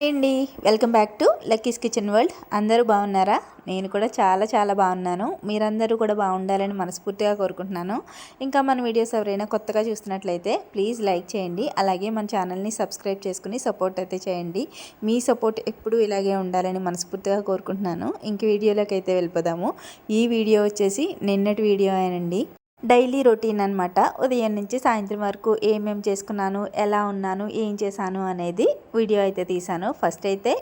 అండి welcome back to Lucky's kitchen world. అందరూ బాగున్నారా? నేను కూడా చాలా చాలా బాగున్నాను. మీరందరూ కూడా బాగుండాలని మనస్ఫూర్తిగా కోరుకుంటున్నాను. ఇంకా మన వీడియోస్ ఎవరైనా కొత్తగా చూస్తున్నట్లయితే ప్లీజ్ లైక్ చేయండి. అలాగే మన ఛానల్ని సబ్స్క్రైబ్ చేసుకుని సపోర్ట్ అయితే చేయండి. మీ సపోర్ట్ ఎప్పుడూ ఇలాగే ఉండాలని మనస్ఫూర్తిగా కోరుకుంటున్నాను. ఇంక వీడియోలోకి అయితే వెళ్ళిపోదాము. ఈ వీడియో వచ్చేసి నిన్నటి వీడియో అయినండి డైలీ రొటీన్ అనమాట ఉదయం నుంచి సాయంత్రం వరకు ఏమేమి చేసుకున్నాను ఎలా ఉన్నాను ఏం చేశాను అనేది వీడియో అయితే తీశాను. ఫస్ట్ అయితే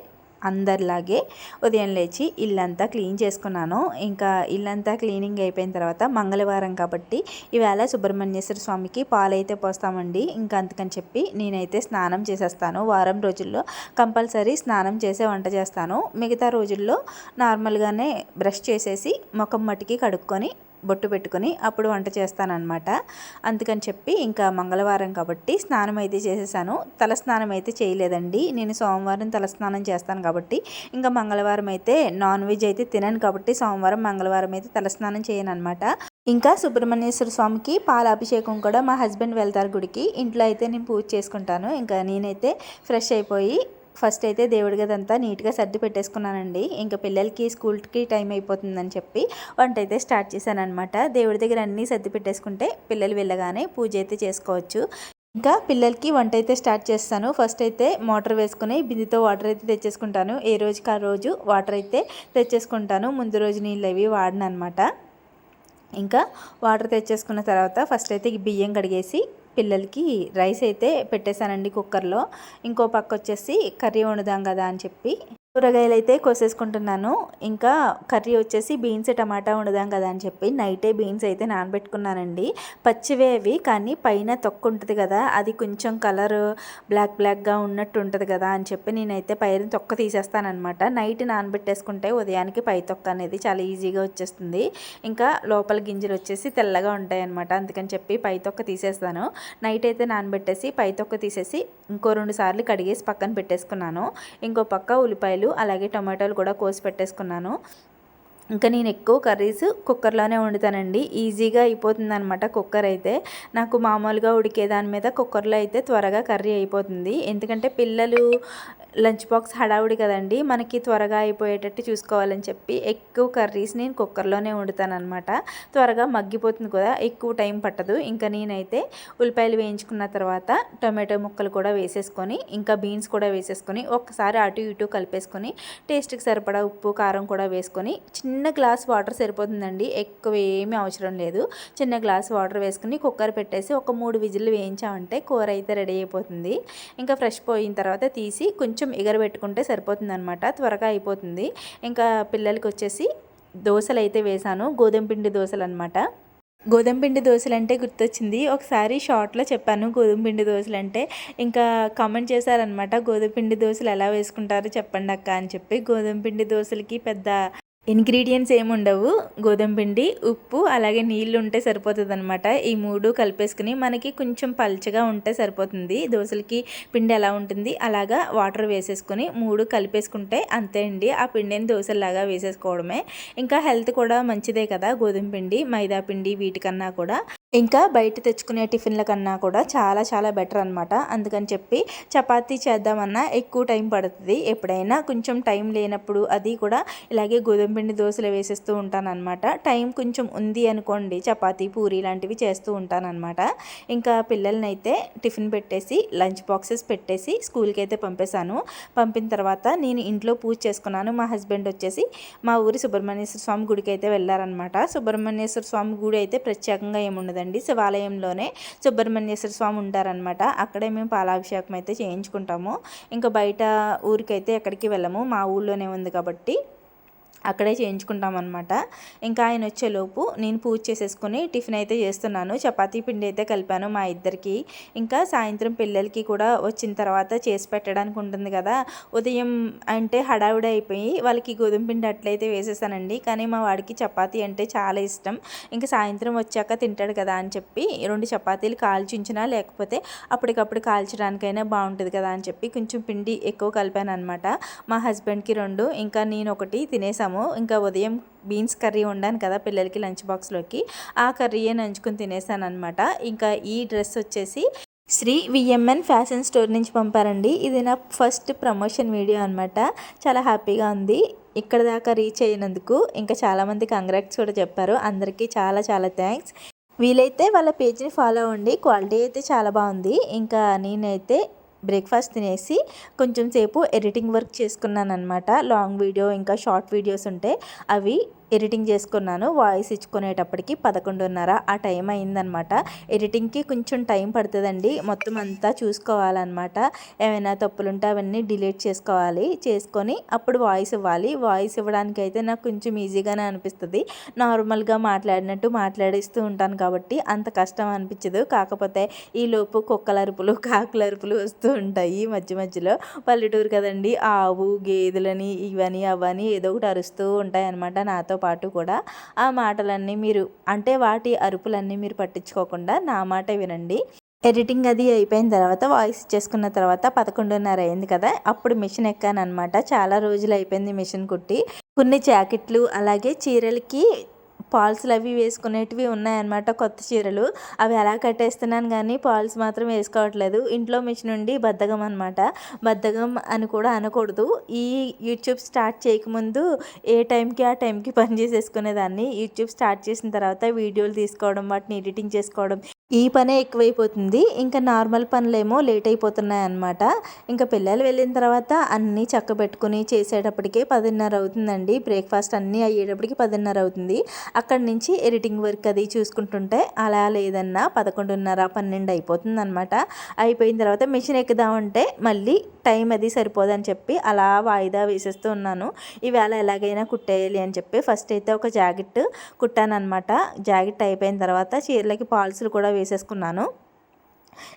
అందరిలాగే ఉదయం లేచి ఇల్లంతా క్లీన్ చేసుకున్నాను. ఇంకా ఇల్లంతా క్లీనింగ్ అయిపోయిన తర్వాత మంగళవారం కాబట్టి ఈవేళ సుబ్రహ్మణ్యేశ్వర స్వామికి పాలైతే పోస్తామండి. ఇంకా అందుకని చెప్పి నేనైతే స్నానం చేసేస్తాను. వారం రోజుల్లో కంపల్సరీ స్నానం చేసే వంట చేస్తాను. మిగతా రోజుల్లో నార్మల్గానే బ్రష్ చేసేసి ముఖం మట్టికి కడుక్కొని బొట్టు పెట్టుకొని అప్పుడు వంట చేస్తానన్నమాట. అందుకని చెప్పి ఇంకా మంగళవారం కాబట్టి స్నానం అయితే చేసేసాను. తలస్నానం అయితే చేయలేదండి. నేను సోమవారం తలస్నానం చేస్తాను కాబట్టి ఇంకా మంగళవారం అయితే నాన్ వెజ్ అయితే తినను కాబట్టి సోమవారం మంగళవారం అయితే తలస్నానం చేయను అనమాట ఇంకా సుబ్రహ్మణ్యేశ్వర స్వామికి పాలాభిషేకం కూడా మా హస్బెండ్ వెళ్తారు గుడికి. ఇంట్లో అయితే నేను పూజ చేసుకుంటాను. ఇంకా నేనైతే ఫ్రెష్ అయిపోయి ఫస్ట్ అయితే దేవుడి గదంతా నీట్గా సర్ది పెట్టేసుకున్నానండి. ఇంకా పిల్లలకి స్కూల్కి టైం అయిపోతుందని చెప్పి వంట అయితే స్టార్ట్ చేశానమాట దేవుడి దగ్గర అన్నీ సర్ది పెట్టేసుకుంటే పిల్లలు వెళ్ళగానే పూజ అయితే చేసుకోవచ్చు. ఇంకా పిల్లలకి వంట అయితే స్టార్ట్ చేస్తాను. ఫస్ట్ అయితే మోటార్ వేసుకుని బిందితో వాటర్ అయితే తెచ్చేసుకుంటాను. ఏ రోజుకి ఆ రోజు వాటర్ అయితే తెచ్చేసుకుంటాను. ముందు రోజు నీళ్ళు అవి వాడిన అనమాట ఇంకా వాటర్ తెచ్చేసుకున్న తర్వాత ఫస్ట్ అయితే బియ్యం కడిగేసి పిల్లలకి రైస్ అయితే పెట్టేశానండి కుక్కర్లో. ఇంకో పక్క వచ్చేసి కర్రీ వండుదాం కదా అని చెప్పి. కూరగాయలు అయితే కోసేసుకుంటున్నాను. ఇంకా కర్రీ వచ్చేసి బీన్స్ టమాటా వండుదాం కదా అని చెప్పి నైటే బీన్స్ అయితే నానబెట్టుకున్నానండి. పచ్చివే అవి కానీ పైన తొక్కు ఉంటుంది కదా అది కొంచెం కలర్ బ్లాక్ బ్లాక్గా ఉన్నట్టు ఉంటుంది కదా అని చెప్పి నేనైతే పైన తొక్క తీసేస్తానమాట నైట్ నానబెట్టేసుకుంటే ఉదయానికి పై తొక్క అనేది చాలా ఈజీగా వచ్చేస్తుంది. ఇంకా లోపల గింజలు వచ్చేసి తెల్లగా ఉంటాయి అనమాట అందుకని చెప్పి పై తొక్క తీసేస్తాను. నైట్ అయితే నానబెట్టేసి పై తొక్క తీసేసి ఇంకో రెండు సార్లు కడిగేసి పక్కన పెట్టేసుకున్నాను. ఇంకో పక్క ఉల్లిపాయలు అలాగే టమాటాలు కూడా కోసి పెట్టేసుకున్నాను. ఇంకా నేను ఎక్కువ కర్రీస్ కుక్కర్లోనే వండుతానండి. ఈజీగా అయిపోతుంది అనమాట కుక్కర్ అయితే. నాకు మామూలుగా ఉడికే దాని మీద కుక్కర్లో అయితే త్వరగా కర్రీ అయిపోతుంది. ఎందుకంటే పిల్లలు లంచ్ బాక్స్ హడావుడి కదండి. మనకి త్వరగా అయిపోయేటట్టు చూసుకోవాలని చెప్పి ఎక్కువ కర్రీస్ నేను కుక్కర్లోనే వండుతాను అనమాట త్వరగా మగ్గిపోతుంది కదా ఎక్కువ టైం పట్టదు. ఇంకా నేనైతే ఉల్లిపాయలు వేయించుకున్న తర్వాత టొమాటో ముక్కలు కూడా వేసేసుకొని ఇంకా బీన్స్ కూడా వేసేసుకొని ఒక్కసారి అటు ఇటు కలిపేసుకొని టేస్ట్కి సరిపడా ఉప్పు కారం కూడా వేసుకొని చిన్న గ్లాస్ వాటర్ సరిపోతుందండి. ఎక్కువ ఏమీ అవసరం లేదు. చిన్న గ్లాస్ వాటర్ వేసుకుని కుక్కర్ పెట్టేసి ఒక మూడు విజిల్లు వేయించామంటే కూర అయితే రెడీ అయిపోతుంది. ఇంకా ఫ్రెష్ పోయిన తర్వాత తీసి కొంచెం కొంచెం ఎగరబెట్టుకుంటే సరిపోతుందనమాట త్వరగా అయిపోతుంది. ఇంకా పిల్లలకి వచ్చేసి దోశలు అయితే వేశాను గోధుమ పిండి దోశలు అనమాట గోధుమ పిండి దోశలు అంటే గుర్తొచ్చింది. ఒకసారి షార్ట్లో చెప్పాను గోధుమ పిండి దోశలు అంటే ఇంకా కామెంట్ చేశారనమాట గోధుమ పిండి దోశలు ఎలా వేసుకుంటారో చెప్పండి అక్క అని చెప్పి. గోధుమ పిండి దోశలకి పెద్ద ఇంగ్రీడియంట్స్ ఏముండవు. గోధుమ పిండి ఉప్పు అలాగే నీళ్ళు ఉంటే సరిపోతుంది అనమాట ఈ మూడు కలిపేసుకుని మనకి కొంచెం పల్చగా ఉంటే సరిపోతుంది. దోశలకి పిండి ఎలా ఉంటుంది అలాగా వాటర్ వేసేసుకొని మూడు కలిపేసుకుంటే అంతే అండి. ఆ పిండిని దోశలాగా వేసేసుకోవడమే. ఇంకా హెల్త్ కూడా మంచిదే కదా గోధుమ పిండి మైదా పిండి వీటికన్నా కూడా. ఇంకా బయట తెచ్చుకునే టిఫిన్ల కన్నా కూడా చాలా చాలా బెటర్ అనమాట అందుకని చెప్పి చపాతీ చేద్దామన్నా ఎక్కువ టైం పడుతుంది. ఎప్పుడైనా కొంచెం టైం లేనప్పుడు అది కూడా ఇలాగే గోధుమ పిండి దోశలు వేసేస్తూ ఉంటానన్నమాట. టైం కొంచెం ఉంది అనుకోండి చపాతీ పూరి లాంటివి చేస్తూ ఉంటానన్నమాట. ఇంకా పిల్లల్ని అయితే టిఫిన్ పెట్టేసి లంచ్ బాక్సెస్ పెట్టేసి స్కూల్కి అయితే పంపేశాను. పంపిన తర్వాత నేను ఇంట్లో పూజ చేసుకున్నాను. మా హస్బెండ్ వచ్చేసి మా ఊరి సుబ్రహ్మణ్యేశ్వర స్వామి గుడికి అయితే వెళ్ళారనమాట సుబ్రహ్మణ్యేశ్వర స్వామి గుడి అయితే ప్రత్యేకంగా ఏముండదండి. కదండి శివాలయంలోనే సుబ్రహ్మణ్యేశ్వర స్వామి ఉంటారనమాట అక్కడే మేము పాలాభిషేకం అయితే చేయించుకుంటాము. ఇంకా బయట ఊరికైతే ఎక్కడికి వెళ్ళము. మా ఊళ్ళోనే ఉంది కాబట్టి. అక్కడే చేయించుకుంటాం అనమాట ఇంకా ఆయన వచ్చేలోపు నేను పూజ చేసేసుకుని టిఫిన్ అయితే చేస్తున్నాను. చపాతీ పిండి అయితే కలిపాను మా ఇద్దరికి. ఇంకా సాయంత్రం పిల్లలకి కూడా వచ్చిన తర్వాత చేసి పెట్టడానికి ఉంటుంది కదా. ఉదయం అంటే హడావిడి అయిపోయి వాళ్ళకి గోధుమ పిండి అట్లయితే వేసేసానండి. కానీ మా వాడికి చపాతీ అంటే చాలా ఇష్టం. ఇంకా సాయంత్రం వచ్చాక తింటాడు కదా అని చెప్పి రెండు చపాతీలు కాల్చించినా లేకపోతే అప్పటికప్పుడు కాల్చడానికైనా బాగుంటుంది కదా అని చెప్పి కొంచెం పిండి ఎక్కువ కలిపాను అనమాట మా హస్బెండ్కి రెండు. ఇంకా నేను ఒకటి తినేసాము. తినేసాము ఇంకా ఉదయం బీన్స్ కర్రీ వండాను కదా పిల్లలకి లంచ్ బాక్స్లోకి. ఆ కర్రీయే నంచుకుని తినేసాను అనమాట ఇంకా ఈ డ్రెస్ వచ్చేసి శ్రీ విఎంఎన్ ఫ్యాషన్ స్టోర్ నుంచి పంపారండి. ఇది నా ఫస్ట్ ప్రమోషన్ వీడియో అనమాట చాలా హ్యాపీగా ఉంది. ఇక్కడ దాకా రీచ్ అయినందుకు ఇంకా చాలామంది కంగ్రాట్స్ కూడా చెప్పారు. అందరికీ చాలా చాలా థ్యాంక్స్. వీలైతే వాళ్ళ పేజ్ని ఫాలో అవ్వండి. క్వాలిటీ అయితే చాలా బాగుంది. ఇంకా నేనైతే బ్రేక్ఫాస్ట్ తినేసి కొంచెం సేపు ఎడిటింగ్ వర్క్ చేసుకున్నాను అనమాట లాంగ్ వీడియో ఇంకా షార్ట్ వీడియోస్ ఉంటే అవి ఎడిటింగ్ చేసుకున్నాను. వాయిస్ ఇచ్చుకునేటప్పటికి పదకొండున్నర ఆ టైం అయిందనమాట. ఎడిటింగ్కి కొంచెం టైం పడుతుందండి. మొత్తం అంతా చూసుకోవాలన్నమాట ఏమైనా తప్పులుంటే అవన్నీ డిలీట్ చేసుకోవాలి. చేసుకొని అప్పుడు వాయిస్ ఇవ్వాలి. వాయిస్ ఇవ్వడానికి అయితే నాకు కొంచెం ఈజీగానే అనిపిస్తుంది. నార్మల్గా మాట్లాడినట్టు మాట్లాడిస్తూ ఉంటాను కాబట్టి అంత కష్టం అనిపించదు. కాకపోతే ఈ లోపు కుక్కల అరుపులు కాకుల అరుపులు వస్తూ ఉంటాయి మధ్య మధ్యలో. పల్లెటూరు కదండి. ఆవు గేదెలని ఇవని అవని ఏదో ఒకటి అరుస్తూ ఉంటాయి అనమాట నాతో పాటు కూడా ఆ మాటలన్నీ మీరు అంటే వాటి అరుపులన్నీ మీరు పట్టించుకోకుండా నా మాట వినండి. ఎడిటింగ్ అది అయిపోయిన తర్వాత వాయిస్ ఇచ్చేసుకున్న తర్వాత పదకొండున్నర అయింది కదా అప్పుడు మిషన్ ఎక్కాను అనమాట చాలా రోజులు అయిపోయింది మిషన్ కుట్టి. కొన్ని జాకెట్లు అలాగే చీరలకి పాల్స్లు అవి వేసుకునేటివి ఉన్నాయన్నమాట కొత్త చీరలు. అవి ఎలా కట్టేస్తున్నాను కానీ పాల్స్ మాత్రం వేసుకోవట్లేదు. ఇంట్లో మిషన్ నుండి బద్ధకం అనమాట బద్ధకం అని కూడా అనకూడదు. ఈ యూట్యూబ్ స్టార్ట్ చేయకముందు ఏ టైంకి ఆ టైంకి పని చేసేసుకునేదాన్ని. యూట్యూబ్ స్టార్ట్ చేసిన తర్వాత వీడియోలు తీసుకోవడం వాటిని ఎడిటింగ్ చేసుకోవడం ఈ పనే ఎక్కువైపోతుంది. ఇంకా నార్మల్ పనులేమో లేట్ అయిపోతున్నాయి అనమాట ఇంకా పిల్లలు వెళ్ళిన తర్వాత అన్నీ చక్క పెట్టుకుని చేసేటప్పటికే పదిన్నర అవుతుందండి బ్రేక్ఫాస్ట్ అన్నీ అయ్యేటప్పటికి పదిన్నర అవుతుంది అక్కడి నుంచి ఎడిటింగ్ వర్క్ అది చూసుకుంటుంటే అలా లేదన్నా పదకొండున్నర పన్నెండు అయిపోతుంది అనమాట అయిపోయిన తర్వాత మిషన్ ఎక్కుదామంటే మళ్ళీ టైం అది సరిపోదని చెప్పి అలా వాయిదా వేసేస్తూ ఉన్నాను. ఈవేళ ఎలాగైనా కుట్టేయాలి అని చెప్పి ఫస్ట్ అయితే ఒక జాకెట్ కుట్టాను అనమాట జాకెట్ అయిపోయిన తర్వాత చీరలకి పాల్సులు కూడా వేసేసుకున్నాను.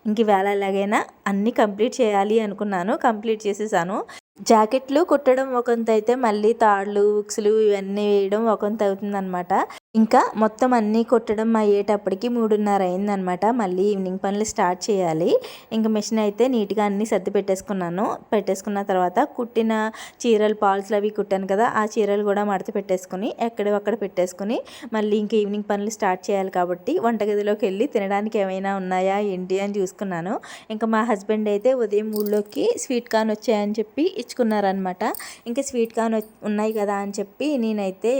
ఇంక వేళ ఎలాగైనా అన్నీ కంప్లీట్ చేయాలి అనుకున్నాను కంప్లీట్ చేసేసాను. జాకెట్లు కుట్టడం ఒకంత అయితే మళ్ళీ తాళ్ళు ఉక్సులు ఇవన్నీ వేయడం ఒకంత అవుతుందన్నమాట. ఇంకా మొత్తం అన్నీ కుట్టడం అయ్యేటప్పటికి మూడున్నర అయిందనమాట మళ్ళీ ఈవినింగ్ పనులు స్టార్ట్ చేయాలి. ఇంకా మిషన్ అయితే నీట్గా అన్నీ సర్ది పెట్టేసుకున్నాను. పెట్టేసుకున్న తర్వాత కుట్టిన చీరలు పాల్స్లు అవి కుట్టాను కదా ఆ చీరలు కూడా మడత పెట్టేసుకుని ఎక్కడక్కడ పెట్టేసుకుని మళ్ళీ ఇంక ఈవినింగ్ పనులు స్టార్ట్ చేయాలి కాబట్టి వంటగదిలోకి వెళ్ళి తినడానికి ఏమైనా ఉన్నాయా ఏంటి అని చూసుకున్నాను. ఇంకా మా హస్బెండ్ అయితే ఉదయం ఊళ్ళోకి స్వీట్ కార్న్ వచ్చాయని చెప్పి ఇచ్చుకున్నారనమాట ఇంకా స్వీట్ కార్న్ ఉన్నాయి కదా అని చెప్పి నేనైతే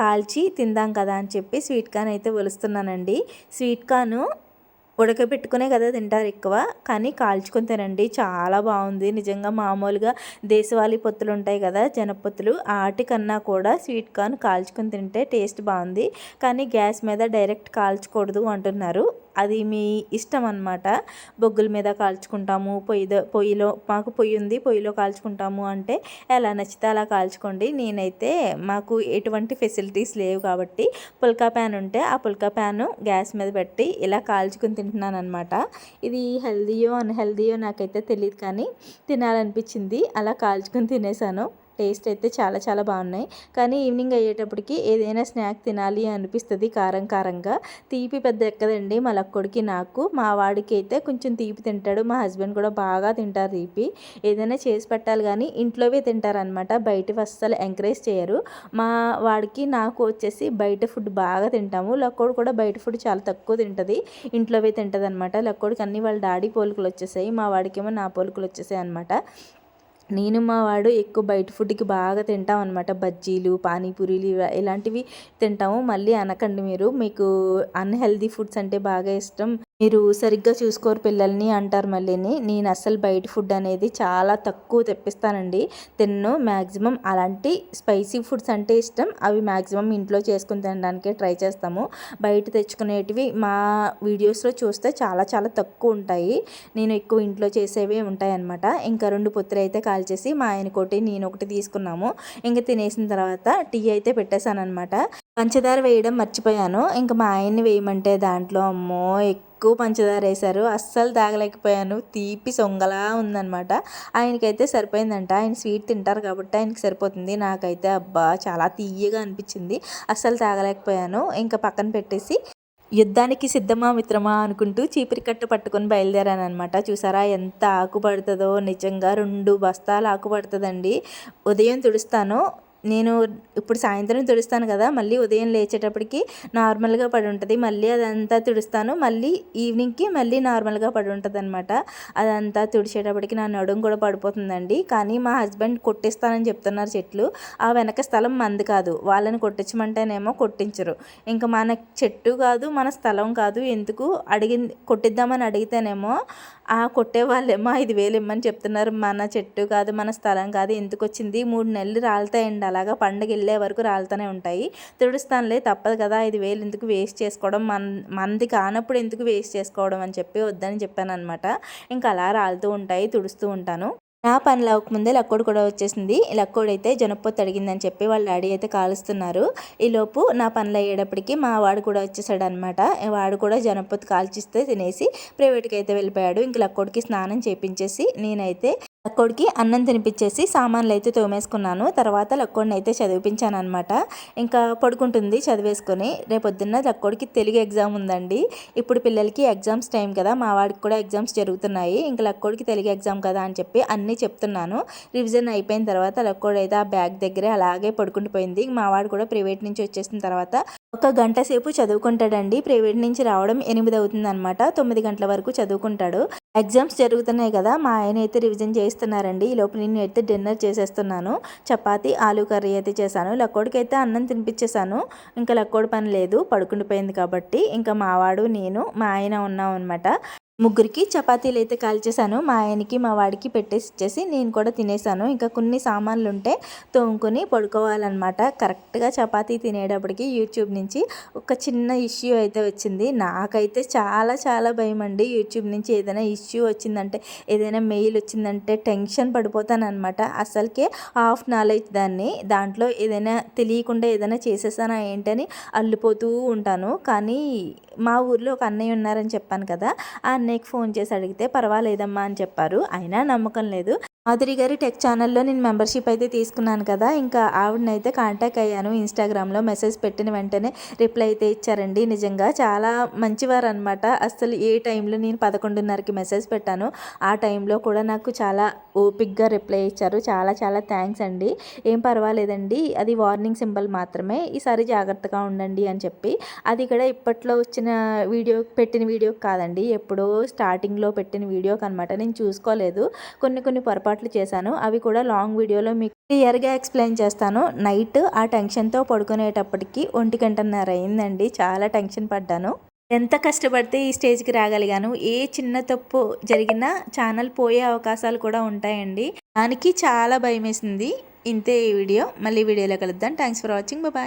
కాల్చి తిందాం కదా అని చెప్పి స్వీట్ కార్న్ అయితే ఒలుస్తున్నానండి. స్వీట్ కార్న్ ఉడకబెట్టుకునే కదా తింటారు ఎక్కువ కానీ కాల్చుకుని తినండి. చాలా బాగుంది. నిజంగా మామూలుగా దేశవాళీ పొత్తులు ఉంటాయి కదా జనపొత్తులు వాటికన్నా కూడా స్వీట్ కార్న్ కాల్చుకొని తింటే టేస్ట్ బాగుంది. కానీ గ్యాస్ మీద డైరెక్ట్ కాల్చకూడదు అంటున్నారు. అది మీ ఇష్టం అనమాట బొగ్గుల మీద కాల్చుకుంటాము పొయ్యి పొయ్యిలో మాకు పొయ్యి ఉంది పొయ్యిలో కాల్చుకుంటాము అంటే ఎలా నచ్చితే అలా కాల్చుకోండి. నేనైతే మాకు ఎటువంటి ఫెసిలిటీస్ లేవు కాబట్టి పుల్కా ప్యాన్ ఉంటే ఆ పుల్కా ప్యాను గ్యాస్ మీద పెట్టి ఇలా కాల్చుకుని తింటున్నాను అనమాట ఇది హెల్దీయో అన్హెల్దీయో నాకైతే తెలియదు కానీ తినాలనిపించింది. అలా కాల్చుకుని తినేసాను. టేస్ట్ అయితే చాలా చాలా బాగున్నాయి. కానీ ఈవినింగ్ అయ్యేటప్పటికి ఏదైనా స్నాక్ తినాలి అనిపిస్తుంది కారం కారంగా. తీపి పెద్ద ఎక్కదండి. మా లక్కొడికి నాకు మా వాడికి అయితే కొంచెం తీపి తింటాడు. మా హస్బెండ్ కూడా బాగా తింటారు తీపి. ఏదైనా చేసి పెట్టాలి కానీ ఇంట్లోవే తింటారనమాట బయట అస్సలు ఎంకరేజ్ చేయరు. మా వాడికి నాకు వచ్చేసి బయట ఫుడ్ బాగా తింటాము. లక్కోడు కూడా బయట ఫుడ్ చాలా తక్కువ తింటుంది. ఇంట్లోవే తింటుంది అనమాట లక్కోడికి అన్ని వాళ్ళ డాడీ పోలికలు వచ్చేసాయి. మా వాడికేమో నా పోలికలు వచ్చేసాయి అనమాట నేను మా వాడు ఎక్కువ బయట ఫుడ్కి బాగా తింటాం అనమాట బజ్జీలు పానీపూరీలు ఇలాంటివి తింటాము. మళ్ళీ అనకండి మీరు. మీకు అన్హెల్దీ ఫుడ్స్ అంటే బాగా ఇష్టం. మీరు సరిగ్గా చూసుకోరు పిల్లల్ని అంటారు మళ్ళీని. నేను అస్సలు బయట ఫుడ్ అనేది చాలా తక్కువ తెప్పిస్తానండి. తిన్ను మ్యాక్సిమం అలాంటి స్పైసీ ఫుడ్స్ అంటే ఇష్టం. అవి మ్యాక్సిమం ఇంట్లో చేసుకుని తినడానికే ట్రై చేస్తాము. బయట తెచ్చుకునేటివి మా వీడియోస్లో చూస్తే చాలా చాలా తక్కువ ఉంటాయి. నేను ఎక్కువ ఇంట్లో చేసేవి ఉంటాయన్నమాట. ఇంకా రెండు పొత్తులు అయితే కాల్చేసి మా ఆయన ఒకటి నేను ఒకటి తీసుకున్నాము. ఇంకా తినేసిన తర్వాత టీ అయితే పెట్టేశాను అనమాట పంచదార వేయడం మర్చిపోయాను. ఇంకా మా ఆయన్ని వేయమంటే దాంట్లో అమ్మో ఎక్కువ పంచదార వేశారు. అస్సలు తాగలేకపోయాను. తీపి సొంగలా ఉందనమాట ఆయనకైతే సరిపోయిందంట. ఆయన స్వీట్ తింటారు కాబట్టి ఆయనకి సరిపోతుంది. నాకైతే అబ్బా చాలా తీయగా అనిపించింది. అస్సలు తాగలేకపోయాను. ఇంకా పక్కన పెట్టేసి యుద్ధానికి సిద్ధమా మిత్రమా అనుకుంటూ చీపిరి కట్టు పట్టుకొని బయలుదేరాను అనమాట చూసారా ఎంత ఆకు పడుతుందో నిజంగా రెండు బస్తాలు ఆకు పడుతుందండి ఉదయం తుడుస్తాను. నేను ఇప్పుడు సాయంత్రం తుడుస్తాను కదా మళ్ళీ ఉదయం లేచేటప్పటికి నార్మల్గా పడి ఉంటుంది మళ్ళీ అదంతా తుడుస్తాను. మళ్ళీ ఈవినింగ్కి మళ్ళీ నార్మల్గా పడి ఉంటుంది అనమాట అదంతా తుడిచేటప్పటికి నా నడుము కూడా పడిపోతుందండి. కానీ మా హస్బెండ్ కొట్టిస్తానని చెప్తున్నారు చెట్లు. ఆ వెనక స్థలం మంది కాదు. వాళ్ళని కొట్టించమంటేనేమో కొట్టించరు. ఇంకా మన చెట్టు కాదు మన స్థలం కాదు. ఎందుకు అడిగి కొట్టిద్దామని అడిగితేనేమో ఆ కొట్టే వాళ్ళేమో ఐదు వేలు ఇమ్మని చెప్తున్నారు. మన చెట్టు కాదు మన స్థలం కాదు. ఎందుకు వచ్చింది మూడు నెలలు రాలుతాయండి అలాగా పండుగ వెళ్ళే వరకు రాలుతూనే ఉంటాయి. తుడుస్తానులే తప్పదు కదా ఐదు వేలు ఎందుకు వేస్ట్ చేసుకోవడం? మన మనది కానప్పుడు ఎందుకు వేస్ట్ చేసుకోవడం అని చెప్పి వద్దని చెప్పాను అనమాట ఇంకా అలా రాలుతూ ఉంటాయి తుడుస్తూ ఉంటాను. నా పనులు అవ్వకముందే లక్కోడు కూడా వచ్చేసింది. లక్కోడు అయితే జనపొత్తు అడిగిందని చెప్పి వాళ్ళ డాడీ అయితే కాలుస్తున్నారు. ఈలోపు నా పనులు అయ్యేటప్పటికి మా వాడు కూడా వచ్చేసాడు అనమాట వాడు కూడా జనపొత్తు కాల్చిస్తే తినేసి ప్రైవేట్కి అయితే వెళ్ళిపోయాడు. ఇంక లక్కోడికి స్నానం చేపించేసి నేనైతే లక్కోడికి అన్నం తినిపించేసి సామాన్లు అయితే తోమేసుకున్నాను. తర్వాత లక్కోడిని అయితే చదివిపించాను అనమాట ఇంకా పడుకుంటుంది చదివేసుకొని. రేపొద్దున్న లక్కోడికి తెలుగు ఎగ్జామ్ ఉందండి. ఇప్పుడు పిల్లలకి ఎగ్జామ్స్ టైం కదా మా వాడికి కూడా ఎగ్జామ్స్ జరుగుతున్నాయి. ఇంకా లక్కోడికి తెలుగు ఎగ్జామ్ కదా అని చెప్పి అన్నీ చెప్తున్నాను. రివిజన్ అయిపోయిన తర్వాత లక్కోడు అయితే ఆ బ్యాగ్ దగ్గరే అలాగే పడుకుండిపోయింది మా వాడు కూడా ప్రైవేట్ నుంచి వచ్చేసిన తర్వాత ఒక గంట సేపు చదువుకుంటాడండి. ప్రైవేట్ నుంచి రావడం ఎనిమిది అవుతుంది అనమాట తొమ్మిది గంటల వరకు చదువుకుంటాడు. ఎగ్జామ్స్ జరుగుతున్నాయి కదా మా ఆయన అయితే రివిజన్ చేస్తున్నారండి. ఈ లోపు నేను అయితే డిన్నర్ చేసేస్తున్నాను. చపాతి ఆలు కర్రీ అయితే చేశాను. లక్కోడికి అయితే అన్నం తినిపించేశాను. ఇంకా లక్కోడి పని లేదు. పడుకుండిపోయింది కాబట్టి ఇంకా మావాడు నేను మా ఆయన ఉన్నాం అనమాట ముగ్గురికి చపాతీలు అయితే కాల్చేశాను. మా ఆయనకి మా వాడికి పెట్టేసి ఇచ్చేసి నేను కూడా తినేసాను ఇంకా కొన్ని సామాన్లు ఉంటే తోముకొని పడుకోవాలన్నమాట. కరెక్ట్గా చపాతీ తినేటప్పటికి యూట్యూబ్ నుంచి ఒక చిన్న ఇష్యూ అయితే వచ్చింది. నాకైతే చాలా చాలా భయం అండి యూట్యూబ్ నుంచి ఏదైనా ఇష్యూ వచ్చిందంటే ఏదైనా మెయిల్ వచ్చిందంటే టెన్షన్ పడిపోతానమాట అసలుకే హాఫ్ నాలెడ్జ్ దాన్ని. దాంట్లో ఏదైనా తెలియకుండా ఏదైనా చేసేసానా ఏంటని అల్లిపోతూ ఉంటాను. కానీ మా ఊర్లో ఒక అన్నయ్య ఉన్నారని చెప్పాను కదా ఆ అన్నయ్యకి ఫోన్ చేసి అడిగితే పర్వాలేదమ్మా అని చెప్పారు. అయినా నమ్మకం లేదు. మాధురి గారి టెక్ ఛానల్లో నేను మెంబర్షిప్ అయితే తీసుకున్నాను కదా ఇంకా ఆవిడనైతే కాంటాక్ట్ అయ్యాను ఇన్స్టాగ్రామ్లో మెసేజ్ పెట్టిన వెంటనే రిప్లై అయితే ఇచ్చారండి. నిజంగా చాలా మంచివారు అనమాట అసలు ఏ టైంలో నేను పదకొండున్నరకి మెసేజ్ పెట్టాను ఆ టైంలో కూడా నాకు చాలా ఓపిక్గా రిప్లై ఇచ్చారు. చాలా చాలా థ్యాంక్స్ అండి. ఏం పర్వాలేదండి. అది వార్నింగ్ సింబల్ మాత్రమే. ఈసారి జాగ్రత్తగా ఉండండి అని చెప్పి. అది ఇక్కడ ఇప్పట్లో వచ్చిన వీడియో పెట్టిన వీడియో కాదండి. ఎప్పుడో స్టార్టింగ్లో పెట్టిన వీడియోకి అనమాట నేను చూసుకోలేదు. కొన్ని కొన్ని పొరపాటు పొరపాట్లు చేశాను. అవి కూడా లాంగ్ వీడియోలో మీకు క్లియర్గా ఎక్స్ప్లెయిన్ చేస్తాను. నైట్ ఆ టెన్షన్తో పడుకునేటప్పటికి ఒంటి గంటన్నర అయిందండి. చాలా టెన్షన్ పడ్డాను. ఎంత కష్టపడితే ఈ స్టేజ్కి రాగలిగాను. ఏ చిన్న తప్పు జరిగినా ఛానల్ పోయే అవకాశాలు కూడా ఉంటాయండి. దానికి చాలా భయం వేసింది ఇంతే ఈ వీడియో. మళ్ళీ వీడియోలో కలుద్దాం. Thanks for watching. బాయ్.